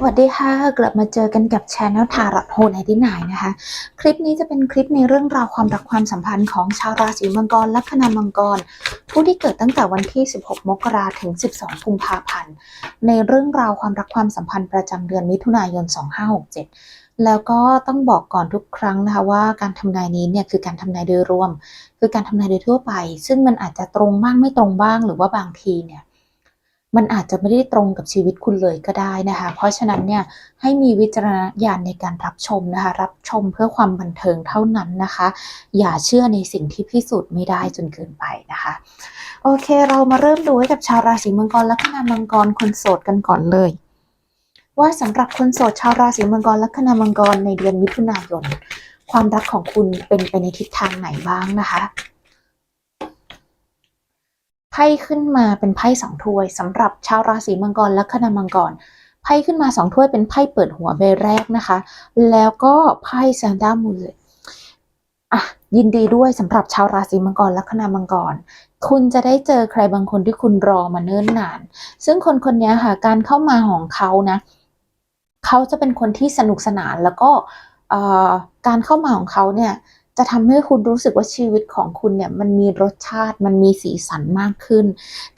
สวัสดีค่ะ กลับมาเจอกันกับช anel ทารอตโฮในที่ไหนนะคะ คลิปนี้จะเป็นคลิปในเรื่องราวความรักความสัมพันธ์ของชาวราศีมังกรและคณามังกร ผู้ที่เกิดตั้งแต่วันที่ 16 มกราถึง 12 กุมภาพันธ์ ในเรื่องราวความรักความสัมพันธ์ประจำเดือนมิถุนายน 2567 แล้วก็ต้องบอกก่อนทุกครั้งนะคะว่าการทำนายนี้เนี่ยคือการทำนายโดยรวม คือการทำนายโดยทั่วไป ซึ่งมันอาจจะตรงบ้างไม่ตรงบ้างหรือว่าบางทีเนี่ย มันอาจจะไม่ได้ตรงกับชีวิตคุณเลยก็ได้นะคะ เพราะฉะนั้นเนี่ยให้มีวิจารณญาณในการรับชมนะคะ รับชมเพื่อความบันเทิงเท่านั้นนะคะ อย่าเชื่อในสิ่งที่พิสูจน์ไม่ได้จนเกินไปนะคะ โอเคเรามาเริ่มดูให้กับชาวราศีมังกรและคณามังกรคนโสดกันก่อนเลย ว่าสำหรับคนโสดชาวราศีมังกรและคณามังกรในเดือนมิถุนายน ความรักของคุณเป็นไปในทิศทางไหนบ้างนะคะ พ่ขึ้นมาเป็นไพ่สองถ้วยสำหรับชาวราศีมังกรและคณามังกรไพ่ขึ้นมาสองถ้วยเป็นไพ่เปิดหัวใบแรกนะคะ แล้วก็ไพ่ซานด้ามูลเลยอะยินดีด้วยสำหรับชาวราศีมังกรและคณามังกร คุณจะได้เจอใครบางคนที่คุณรอมาเนิ่นนาน ซึ่งคนคนนี้ค่ะการเข้ามาของเขานะเขาจะเป็นคนที่สนุกสนานแล้วก็เอ่อการเข้ามาของเขาเนี่ย จะทำให้คุณรู้สึกว่าชีวิตของคุณเนี่ยมันมีรสชาติมันมีสีสันมากขึ้น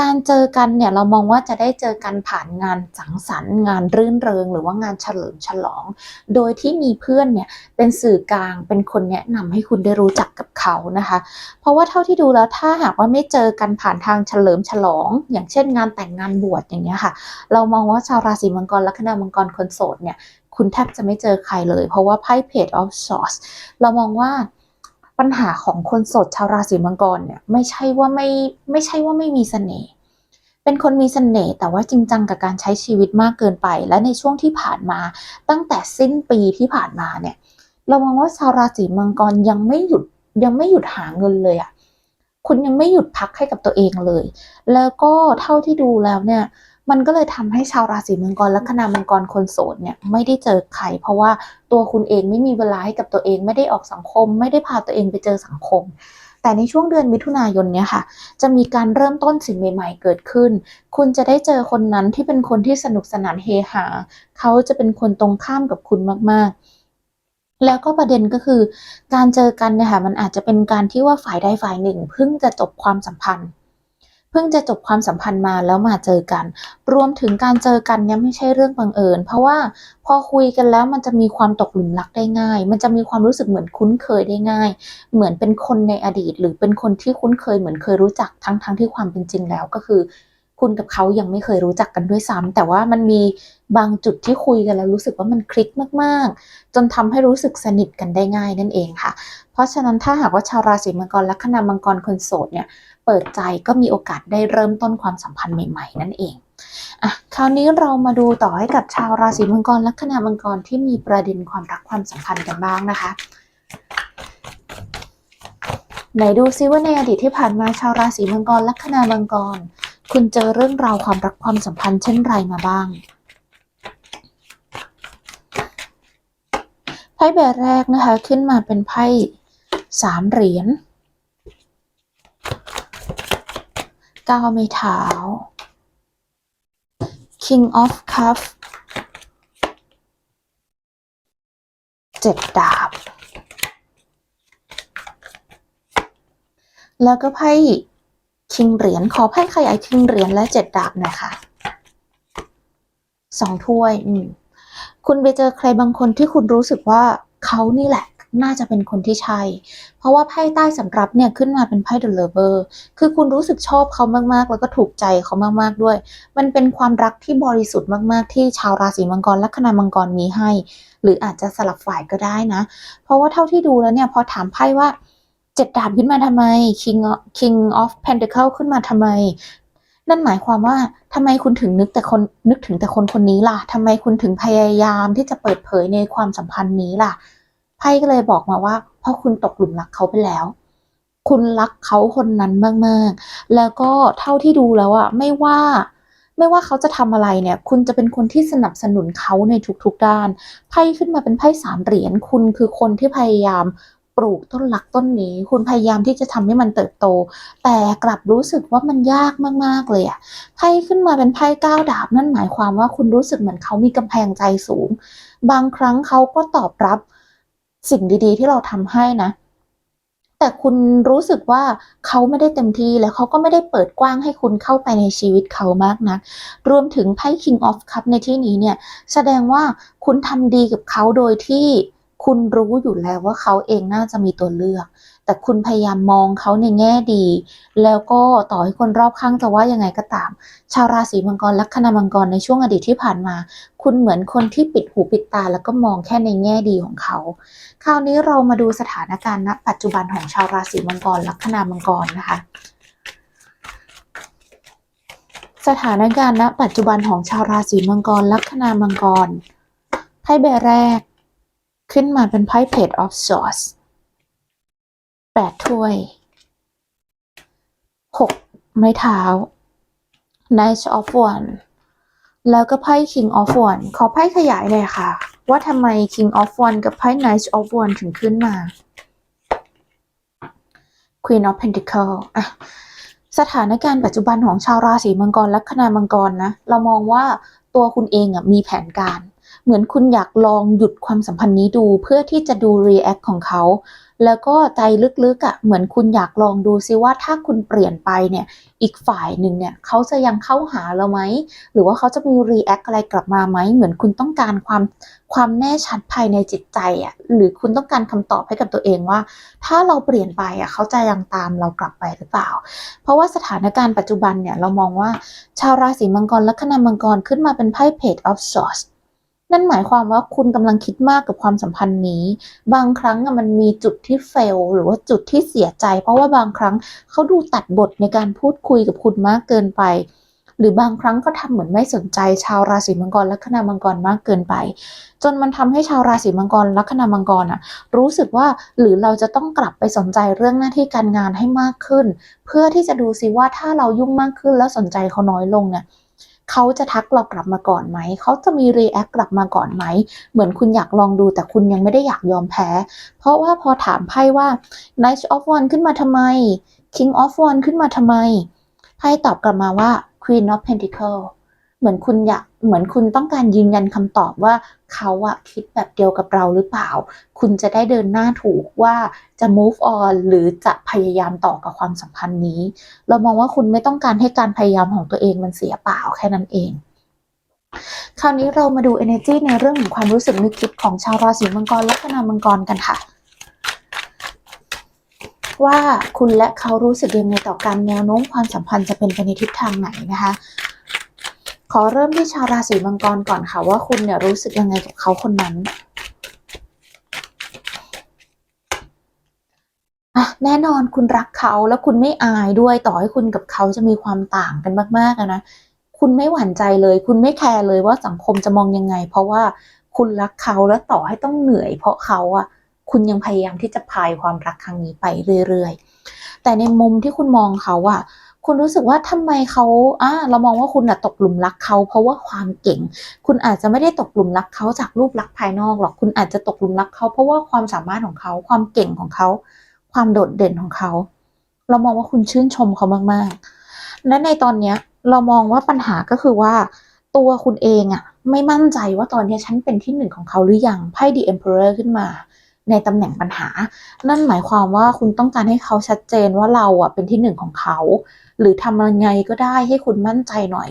การเจอกันเนี่ยเรามองว่าจะได้เจอกันผ่านงานสังสรรค์ งานรื่นเริง หรือว่างานเฉลิมฉลอง โดยที่มีเพื่อนเนี่ยเป็นสื่อกลางเป็นคนแนะนำให้คุณได้รู้จักกับเขานะคะ เพราะว่าเท่าที่ดูแล้วถ้าหากว่าไม่เจอกันผ่านทางเฉลิมฉลอง อย่างเช่น งานแต่งงานบวชอย่างเงี้ยค่ะ เรามองว่าชาวราศีมังกรและคณามังกรคนโสดเนี่ยคุณแทบจะไม่เจอใครเลย เพราะว่าไพ่ Page of Swords เรามองว่า ปัญหาของคนโสดชาวราศีมังกรเนี่ยไม่ใช่ว่าไม่ไม่ใช่ว่าไม่มีเสน่ห์เป็นคนมีเสน่ห์แต่ว่าจริงจังกับการใช้ชีวิตมากเกินไป และในช่วงที่ผ่านมา ตั้งแต่สิ้นปีที่ผ่านมาเนี่ยเรามองว่าชาวราศีมังกรยังไม่หยุดยังไม่หยุดหาเงินเลยอะคุณยังไม่หยุดพักให้กับตัวเองเลย แล้วก็เท่าที่ดูแล้วเนี่ย มันก็เลยทำให้ชาวราศีมังกรและคณามังกรคนโสดเนี่ยไม่ได้เจอใครเพราะว่าตัวคุณเองไม่มีเวลาให้กับตัวเองไม่ได้ออกสังคม ไม่ได้พาตัวเองไปเจอสังคม แต่ในช่วงเดือนมิถุนายนเนี่ยค่ะ จะมีการเริ่มต้นสิ่งใหม่ ๆ เกิดขึ้น คุณจะได้เจอคนนั้นที่เป็นคนที่สนุกสนานเฮฮาเขาจะเป็นคนตรงข้ามกับคุณมากๆแล้วก็ประเด็นก็คือ การเจอกันเนี่ยค่ะมันอาจจะเป็นการที่ว่าฝ่ายใดฝ่ายหนึ่งเพิ่งจะจบความสัมพันธ์ เพิ่งจะจบความสัมพันธ์มาแล้วมาเจอกัน รวมถึงการเจอกันเนี่ยไม่ใช่เรื่องบังเอิญ เพราะว่าพอคุยกันแล้วมันจะมีความตกหลุมรักได้ง่าย มันจะมีความรู้สึกเหมือนคุ้นเคยได้ง่าย เหมือนเป็นคนในอดีต หรือเป็นคนที่คุ้นเคยเหมือนเคยรู้จักทั้งทั้งที่ความเป็นจริงแล้วก็คือ คุณกับเขายังไม่เคยรู้จักกันด้วยซ้ำแต่ว่ามันมีบางจุดที่คุยกันแล้วรู้สึกว่ามันคลิกมากๆ จนทำให้รู้สึกสนิทกันได้ง่ายนั่นเองค่ะ เพราะฉะนั้นถ้าหากว่าชาวราศีมังกรและคณามังกรคนโสดเนี่ย เปิดใจก็มีโอกาสได้เริ่มต้นความสัมพันธ์ใหม่ๆ นั่นเองอะคราวนี้เรามาดูต่อให้กับชาวราศีมังกรและคณามังกรที่มีประเด็นความรักความสัมพันธ์กันบ้างนะคะไหนดูซิว่าในอดีตที่ผ่านมาชาวราศีมังกรและคณามังกร คุณเจอเรื่องราวความรักความสัมพันธ์เช่นไรมาบ้างไพ่ใบแรกนะคะขึ้นมาเป็นไพ่สามเหรียญ เก้าไม้เท้า King of Cup เจ็ดดาบ แล้วก็ไพ่คิงเหรียญขอไพ่ขยายคิงเหรียญและเจ็ดดาบหน่อยค่ะสองถ้วย อืม คุณไปเจอใครบางคนที่คุณรู้สึกว่าเขานี่แหละ น่าจะเป็นคนที่ใช่ เพราะว่าไพ่ใต้สำรับเนี่ยขึ้นมาเป็นไพ่ The Lover คือคุณรู้สึกชอบเขามากๆ แล้วก็ถูกใจเขามากๆด้วย มันเป็นความรักที่บริสุทธิ์มาก ๆ ที่ชาวราศีมังกรและคณามังกรมีให้ หรืออาจจะสลับฝ่ายก็ได้นะ เพราะว่าเท่าที่ดูแล้วเนี่ยพอถามไพ่ว่าเจ็ดดาบขึ้นมาทำไม King King of Pentacle ขึ้นมาทำไมนั่นหมายความว่าทำไมคุณถึงนึกแต่คนนึกถึงแต่คนคนนี้ล่ะทำไมคุณถึงพยายามที่จะเปิดเผยในความสัมพันธ์นี้ล่ะ พ่ก็เลยบอกมาว่าเพราะคุณตกหลุมรักเขาไปแล้ว คุณรักเขาคนนั้นมากๆ แล้วก็เท่าที่ดูแล้วอะไม่ว่าไม่ว่าเขาจะทำอะไรเนี่ย คุณจะเป็นคนที่สนับสนุนเขาในทุกๆด้าน ไพ่ขึ้นมาเป็นไพ่สามเหรียญ คุณคือคนที่พยายามปลูกต้นหลักต้นนี้ คุณพยายามที่จะทำให้มันเติบโต แต่กลับรู้สึกว่ามันยากมากๆเลยอะไพ่ขึ้นมาเป็นไพ่ก้าวดาบนั่นหมายความว่าคุณรู้สึกเหมือนเขามีกำแพงใจสูง บางครั้งเขาก็ตอบรับ สิ่งดีๆ ที่เราทำให้นะ แต่คุณรู้สึกว่าเขาไม่ได้เต็มที่แล้วเขาก็ไม่ได้เปิดกว้างให้คุณเข้าไปในชีวิตเขามากนัก รวมถึงไพ่ King of Cup ในที่นี้เนี่ย แสดงว่าคุณทำดีกับเขาโดยที่คุณรู้อยู่แล้วว่าเขาเองน่าจะมีตัวเลือก แต่คุณพยายามมองเขาในแง่ดี แล้วก็ต่อให้คนรอบข้างจะว่ายังไงก็ตาม ชาวราศีมังกรลัคนามังกรในช่วงอดีตที่ผ่านมา คุณเหมือนคนที่ปิดหูปิดตา แล้วก็มองแค่ในแง่ดีของเขา คราวนี้เรามาดูสถานการณ์ณ ปัจจุบันของชาวราศีมังกรลัคนามังกรนะคะสถานการณ์ณปัจจุบันของชาวราศีมังกร ลัคนามังกร ไพ่ใบแรก ขึ้นมาเป็นไพ่ Page of Swords แปดถ้วยหกไม้เท้า Knight of One แล้วก็ไพ่ King of One ขอไพ่ขยายเลยค่ะ ว่าทำไม King of One กับไพ่ Knight of One ถึงขึ้นมา Queen of Pentacle อะสถานการณ์ปัจจุบันของชาวราศีมังกรและคณามังกรนะ เรามองว่าตัวคุณเองอะมีแผนการ เหมือนคุณอยากลองหยุดความสัมพันธ์นี้ดูเพื่อที่จะดู react ของเขา แล้วก็ใจลึกๆอะ่ะเหมือนคุณอยากลองดูซิว่าถ้าคุณเปลี่ยนไปเนี่ย อีกฝ่ายหนึ่งเนี่ยเขาจะยังเข้าหาเราไหม หรือว่าเขาจะมี react อะไรกลับมาไหม เหมือนคุณต้องการความความแน่ชัดภายในจิตใจอะ่ะหรือคุณต้องการคำตอบให้กับตัวเองว่า ถ้าเราเปลี่ยนไปอะเขาจะยังตามเรากลับไปหรือเปล่า เพราะว่าสถานการณ์ปัจจุบันเนี่ยเรามองว่าชาวราศีมังกรและคณามังกรขึ้นมาเป็นไพ่ Page of Swords นั่นหมายความว่าคุณกำลังคิดมากกับความสัมพันธ์นี้ บางครั้งมันมีจุดที่เฟลหรือว่าจุดที่เสียใจ เพราะว่าบางครั้งเขาดูตัดบทในการพูดคุยกับคุณมากเกินไป หรือบางครั้งก็ทำเหมือนไม่สนใจชาวราศีมังกรและคณามังกรมากเกินไป จนมันทำให้ชาวราศีมังกรและคณามังกรอะรู้สึกว่าหรือเราจะต้องกลับไปสนใจเรื่องหน้าที่การงานให้มากขึ้น เพื่อที่จะดูซิว่าถ้าเรายุ่งมากขึ้นแล้วสนใจเขาน้อยลงเนี่ย เขาจะทักเรากลับมาก่อนไหม เขาจะมีรีแอคกลับมาก่อนไหม เหมือนคุณอยากลองดูแต่คุณยังไม่ได้อยากยอมแพ้ เพราะว่าพอถามไพ่ว่า Knight of One ขึ้นมาทำไม King of One ขึ้นมาทำไม ไพ่ตอบกลับมาว่า Queen of Pentacle เหมือนคุณอยากเหมือนคุณต้องการยืนยันคำตอบว่าเขาอะคิดแบบเดียวกับเราหรือเปล่า คุณจะได้เดินหน้าถูกว่าจะ move on หรือจะพยายามต่อกับความสัมพันธ์นี้ เรามองว่าคุณไม่ต้องการให้การพยายามของตัวเองมันเสียเปล่าแค่นั้นเอง คราวนี้เรามาดู energy ในเรื่องของความรู้สึกนึกคิดของชาวราศีมังกรและคณามังกรกันค่ะว่าคุณและเขารู้สึกยังไงต่อการแนวโน้มความสัมพันธ์จะเป็นไปในทิศทางไหนนะคะ อเริ่มที่ชาวราศีมังกรก่อนค่ะ ว่าคุณเนี่ยรู้สึกยังไงกับเขาคนนั้นแน่นอนคุณรักเขาแล้วคุณไม่อายด้วยต่อให้คุณกับเขาจะมีความต่างกันมากๆนะคุณไม่หวั่นใจเลย คุณไม่แคร์เลยว่าสังคมจะมองยังไง เพราะว่าคุณรักเขาแล้วต่อให้ต้องเหนื่อย เพราะเขาอะคุณยังพยายามที่จะพายความรักครั้งนี้ไปเรื่อยๆ แต่ในมุมที่คุณมองเขาอะ คุณรู้สึกว่าทำไมเขาอ่าเรามองว่าคุณอะตกหลุมรักเขา เพราะว่าความเก่ง คุณอาจจะไม่ได้ตกหลุมรักเขาจากรูปลักษณ์ภายนอกหรอก คุณอาจจะตกหลุมรักเขา เพราะว่าความสามารถของเขา ความเก่งของเขา ความโดดเด่นของเขา เรามองว่าคุณชื่นชมเขามากๆ และในตอนเนี้ยเรามองว่าปัญหาก็คือว่า ตัวคุณเองอะไม่มั่นใจว่าตอนนี้ฉันเป็นที่หนึ่งของเขาหรือยังไพ่ The Emperor ขึ้นมาในตำแหน่งปัญหา นั่นหมายความว่าคุณต้องการให้เขาชัดเจนว่าเราอะเป็นที่หนึ่งของเขา หรือทำยังไงก็ได้ให้คุณมั่นใจหน่อย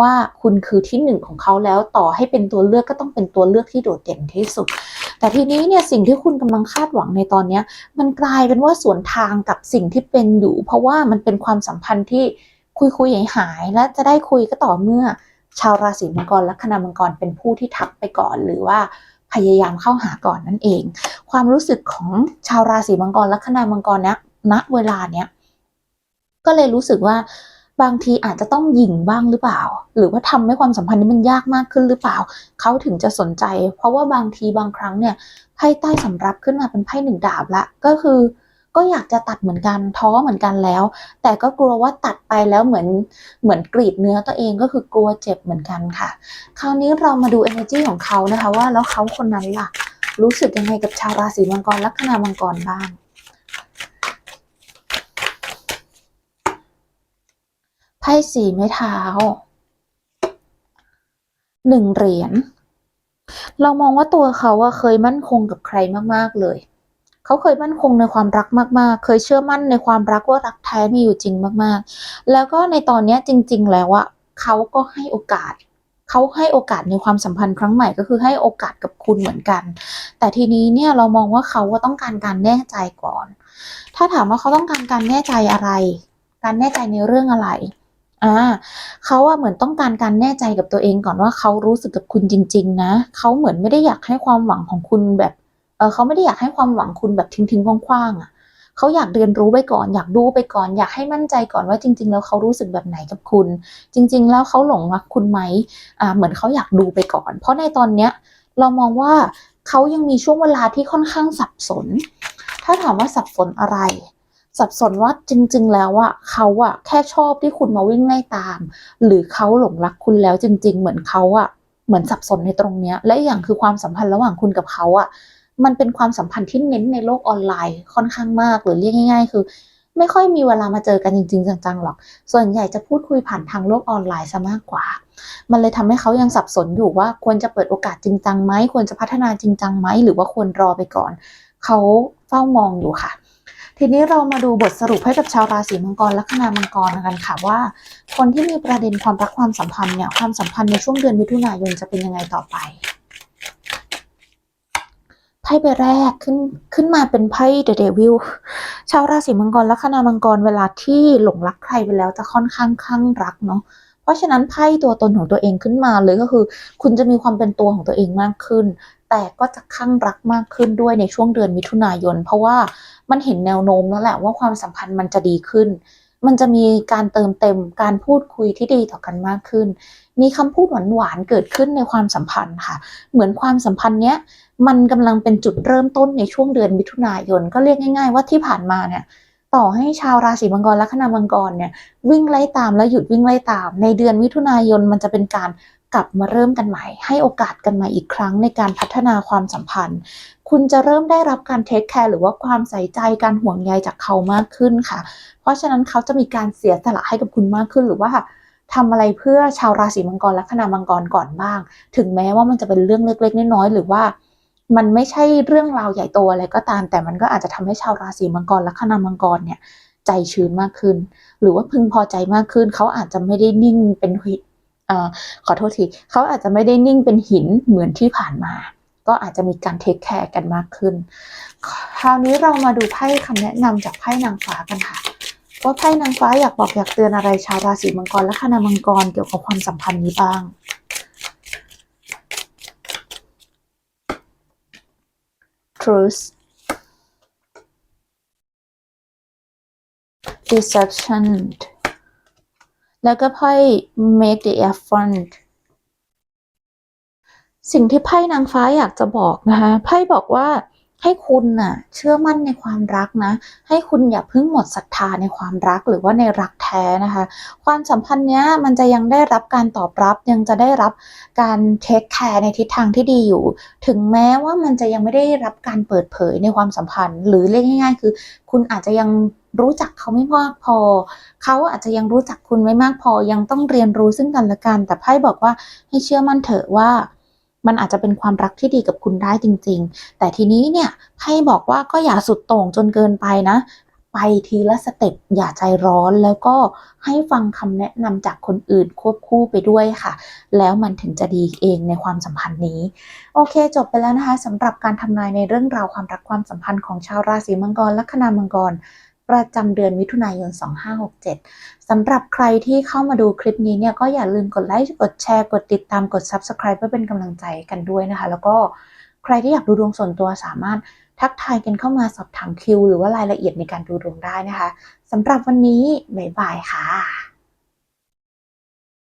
ว่าคุณคือที่หนึ่งของเขาแล้วต่อให้เป็นตัวเลือกก็ต้องเป็นตัวเลือกที่โดดเด่นที่สุด แต่ทีนี้เนี่ยสิ่งที่คุณกำลังคาดหวังในตอนเนี้ย มันกลายเป็นว่าสวนทางกับสิ่งที่เป็นอยู่ เพราะว่ามันเป็นความสัมพันธ์ที่คุยคุยหายหายและจะได้คุยก็ต่อเมื่อชาวราศีมังกรและคณามังกรเป็นผู้ที่ทักไปก่อนหรือว่าพยายามเข้าหาก่อนนั่นเอง ความรู้สึกของชาวราศีมังกรและคณามังกรเนี้ยณเวลาเนี้ย ก็เลยรู้สึกว่าบางทีอาจจะต้องหยิ่งบ้างหรือเปล่า หรือว่าทำให้ความสัมพันธ์นี้มันยากมากขึ้นหรือเปล่า เขาถึงจะสนใจ เพราะว่าบางทีบางครั้งเนี่ยไพ่ใต้สำรับขึ้นมาเป็นไพ่หนึ่งดาบละก็คือ ก็อยากจะตัดเหมือนกันท้อเหมือนกันแล้ว แต่ก็กลัวว่าตัดไปแล้วเหมือนเหมือนกรีดเนื้อตัวเองก็คือกลัวเจ็บเหมือนกันค่ะ คราวนี้เรามาดู energy ของเขานะคะว่าแล้วเขาคนนั้นล่ะ รู้สึกยังไงกับชาวราศีมังกรลัคนามังกรบ้าง ไพ่สี่ไม้เท้าหนึ่งเหรียญเรามองว่าตัวเขาอะเคยมั่นคงกับใครมากๆเลย เขาเคยมั่นคงในความรักมากๆ เคยเชื่อมั่นในความรักว่ารักแท้มีอยู่จริงมากๆ แล้วก็ในตอนนี้จริง ๆ แล้วอะเขาก็ให้โอกาส เขาให้โอกาสในความสัมพันธ์ครั้งใหม่ก็คือให้โอกาสกับคุณเหมือนกัน แต่ทีนี้เนี่ยเรามองว่าเขาว่าต้องการการแน่ใจก่อน ถ้าถามว่าเขาต้องการการแน่ใจอะไร การแน่ใจในเรื่องอะไร อ่าเขาอะเหมือนต้องการการแน่ใจกับตัวเองก่อนว่าเขารู้สึกกับคุณจริง ๆ นะเขาเหมือนไม่ได้อยากให้ความหวังของคุณแบบเออเขาไม่ได้อยากให้ความหวังคุณแบบทิ้งๆคว้างๆอะเขาอยากเรียนรู้ไปก่อน อยากดูไปก่อน อยากให้มั่นใจก่อนว่าจริง ๆ แล้วเขารู้สึกแบบไหนกับคุณ จริง ๆ แล้วเขาหลงรักคุณไหมอ่าเหมือนเขาอยากดูไปก่อน เพราะในตอนเนี้ยเรามองว่าเขายังมีช่วงเวลาที่ค่อนข้างสับสน ถ้าถามว่าสับสนอะไร สับสนว่าจริง ๆ แล้วอะเขาอะแค่ชอบที่คุณมาวิ่งไล่ตาม หรือเขาหลงรักคุณแล้วจริง ๆ เหมือนเขาอะเหมือนสับสนในตรงเนี้ย และอย่างคือความสัมพันธ์ระหว่างคุณกับเขาอะมันเป็นความสัมพันธ์ที่เน้นในโลกออนไลน์ค่อนข้างมากหรือเรียกง่าย ๆ คือ ไม่ค่อยมีเวลามาเจอกันจริง ๆ จังๆหรอก ส่วนใหญ่จะพูดคุยผ่านทางโลกออนไลน์ซะมากกว่า มันเลยทำให้เขายังสับสนอยู่ว่าควรจะเปิดโอกาสจริงจังไหมควรจะพัฒนาจริงจังไหมหรือว่าควรรอไปก่อน เขาเฝ้ามองอยู่ค่ะ ทีนี้เรามาดูบทสรุปให้กับชาวราศีมังกรและคณามังกรกันค่ะว่า คนที่มีประเด็นความรักความสัมพันธ์เนี่ยความสัมพันธ์ในช่วงเดือนมิถุนายนจะเป็นยังไงต่อไปไพ่ใบแรกขึ้นขึ้นมาเป็นไพ่เดอะเดวิลชาวราศีมังกรและคณามังกรเวลาที่หลงรักใครไปแล้วจะค่อนข้างคลั่งรักเนาะ เพราะฉะนั้นไพ่ตัวตนของตัวเองขึ้นมาเลยก็คือ คุณจะมีความเป็นตัวของตัวเองมากขึ้น แต่ก็จะคลั่งรักมากขึ้นด้วยในช่วงเดือนมิถุนายน เพราะว่ามันเห็นแนวโน้มแล้วแหละว่าความสัมพันธ์มันจะดีขึ้น มันจะมีการเติมเต็มการพูดคุยที่ดีต่อกันมากขึ้น มีคำพูดหวานๆเกิดขึ้นในความสัมพันธ์ค่ะ เหมือนความสัมพันธ์เนี้ยมันกำลังเป็นจุดเริ่มต้นในช่วงเดือนมิถุนายน ก็เรียกง่าย ๆ ว่าที่ผ่านมาเนี่ย ต่อให้ชาวราศีมังกรและคณามังกรเนี่ยวิ่งไล่ตามแล้วหยุดวิ่งไล่ตาม ในเดือนมิถุนายนมันจะเป็นการกลับมาเริ่มกันใหม่ ให้โอกาสกันใหม่อีกครั้งในการพัฒนาความสัมพันธ์ คุณจะเริ่มได้รับการเทคแคร์หรือว่าความใส่ใจการห่วงใยจากเขามากขึ้นค่ะ เพราะฉะนั้นเขาจะมีการเสียสละให้กับคุณมากขึ้นหรือว่าทำอะไรเพื่อชาวราศีมังกรและคณามังกรก่อนบ้าง ถึงแม้ว่ามันจะเป็นเรื่องเล็กๆน้อยๆหรือว่า มันไม่ใช่เรื่องราวใหญ่โตอะไรก็ตาม แต่มันก็อาจจะทำให้ชาวราศีมังกรและคณามังกรเนี่ยใจชื้นมากขึ้น หรือว่าพึงพอใจมากขึ้น เขาอาจจะไม่ได้นิ่งเป็นหินขอโทษทีเขาอาจจะไม่ได้นิ่งเป็นหินเหมือนที่ผ่านมา ก็อาจจะมีการเทคแคร์กันมากขึ้น คราวนี้เรามาดูไพ่คำแนะนำจากไพ่นางฟ้ากันค่ะว่าไพ่นางฟ้าอยากบอกอยากเตือนอะไรชาวราศีมังกรและคณามังกรเกี่ยวกับความสัมพันธ์นี้บ้าง truth deception แล้วก็ไพ่ make the effort สิ่งที่ไพ่นางฟ้าอยากจะบอกนะคะไพ่บอกว่า ให้คุณน่ะเชื่อมั่นในความรักนะ ให้คุณอย่าเพิ่งหมดศรัทธาในความรักหรือว่าในรักแท้นะคะ ความสัมพันธ์เนี้ยมันจะยังได้รับการตอบรับยังจะได้รับการเทคแคร์ในทิศทางที่ดีอยู่ ถึงแม้ว่ามันจะยังไม่ได้รับการเปิดเผยในความสัมพันธ์ หรือเรียกง่าย ๆ คือ คุณอาจจะยังรู้จักเขาไม่มากพอ เขาอาจจะยังรู้จักคุณไม่มากพอ ยังต้องเรียนรู้ซึ่งกันและกัน แต่ไพ่บอกว่าให้เชื่อมั่นเถอะว่า มันอาจจะเป็นความรักที่ดีกับคุณได้จริง ๆ แต่ทีนี้เนี่ยไพ่บอกว่าก็อย่าสุดโต่งจนเกินไปนะ ไปทีละสเต็ปอย่าใจร้อนแล้วก็ให้ฟังคำแนะนำจากคนอื่นควบคู่ไปด้วยค่ะ แล้วมันถึงจะดีเองในความสัมพันธ์นี้ โอเค จบไปแล้วนะคะสำหรับการทำนายในเรื่องราวความรักความสัมพันธ์ของชาวราศีมังกรและคณามังกร ประจำเดือนมิถุนายน 2567 สำหรับใครที่เข้ามาดูคลิปนี้เนี่ยก็อย่าลืมกดไลค์ กดแชร์ กดติดตาม กด Subscribe เพื่อเป็นกำลังใจกันด้วยนะคะ แล้วก็ใครที่อยากดูดวงส่วนตัวสามารถทักทายกันเข้ามาสอบถามคิว หรือว่ารายละเอียดในการดูดวงได้นะคะสำหรับวันนี้บ๊ายบายค่ะ